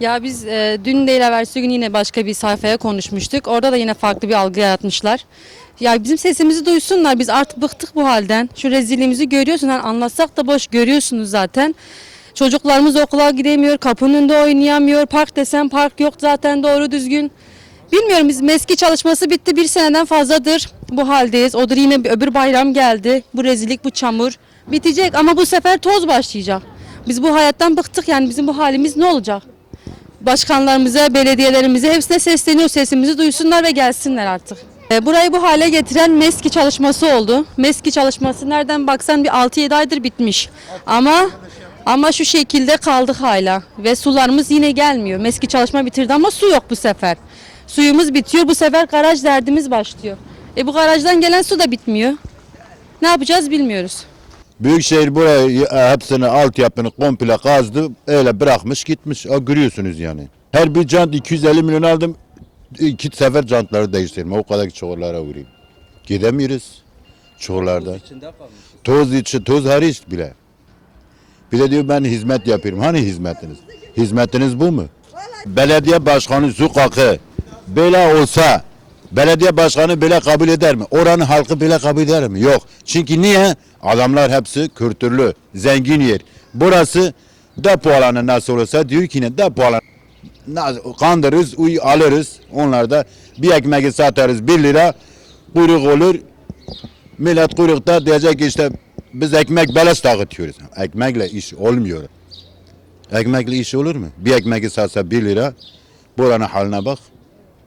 Ya biz e, dün değil evvelsi gün yine başka bir sayfaya konuşmuştuk. Orada da yine farklı bir algı yaratmışlar. Ya bizim sesimizi duysunlar. Biz artık bıktık bu halden. Şu rezilliğimizi görüyorsun. Hani anlatsak da boş görüyorsunuz zaten. Çocuklarımız okula gidemiyor, kapının önünde oynayamıyor. Park desem park yok zaten doğru düzgün. Bilmiyorum biz meski çalışması bitti bir seneden fazladır bu haldeyiz. Odur yine bir öbür bayram geldi. Bu rezillik, bu çamur bitecek ama bu sefer toz başlayacak. Biz bu hayattan bıktık yani bizim bu halimiz ne olacak? Başkanlarımıza, belediyelerimize hepsine sesleniyor. Sesimizi duysunlar ve gelsinler artık. E, Burayı bu hale getiren MESKİ çalışması oldu. MESKİ çalışması nereden baksan bir 6-7 aydır bitmiş. Ama ama şu şekilde kaldık hala ve sularımız yine gelmiyor. MESKİ çalışma bitirdi ama su yok bu sefer. Suyumuz bitiyor. Bu sefer garaj derdimiz başlıyor. E bu garajdan gelen su da bitmiyor. Ne yapacağız bilmiyoruz. Büyükşehir burayı e, hepsini altyapını komple kazdı. Öyle bırakmış gitmiş. O, görüyorsunuz yani. Her bir jant 250 milyon aldım. İki sefer jantları değiştirdim. O kadar çukurlara vurayım. Gidemiyoruz. Çukurlarda. Toz içi, toz hariç bile. Bir de diyor ben hizmet yapıyorum. Hani hizmetiniz? Hizmetiniz bu mu? Belediye başkanı sokakı böyle olsa belediye başkanı böyle kabul eder mi? Oranın halkı böyle kabul eder mi? Yok. Çünkü niye? Adamlar hepsi kültürlü, zengin yer. Burası depo alanı nasıl olursa diyor ki ne depo alanı. Kandırırız, uy alırız. Onlar da bir ekmeği satarız 1 lira. Kuyruk olur. Millet kuyrukta diyecek işte biz ekmek beleş dağıtıyoruz. Ekmekle iş olmuyor. Ekmekle iş olur mu? Bir ekmeği satsa 1 lira. Buranın haline bak.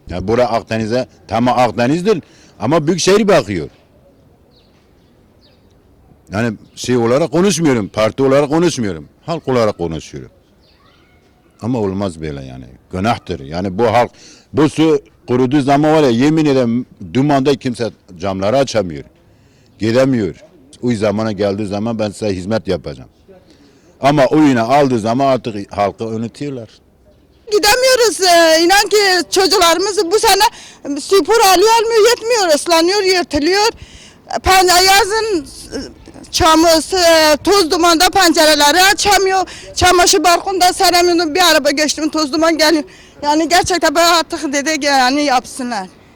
Ya bura Akdeniz'e tamam Akdeniz'dir ama Büyükşehir bakıyor. Yani şey olarak konuşmuyorum, parti olarak konuşmuyorum. Halk olarak konuşuyorum. Ama olmaz böyle yani. Günahtır. Yani bu halk bu su kuruduğu zaman var ya yemin ederim dumanda kimse camları açamıyor. Gidemiyor. O zamana geldiği zaman ben size hizmet yapacağım. Ama oyuna aldığı zaman artık halkı unutuyorlar. Gidemiyoruz. Ee, inan ki çocuklarımız bu sene spor alıyor almıyor yetmiyor. ıslanıyor, yırtılıyor. Pen yazın e, çamur, e, toz dumanda pencereleri açamıyor. Çamaşır balkonda seremiyorum. Bir araba geçtim toz duman geliyor. Yani gerçekten böyle artık dedi yani yapsınlar.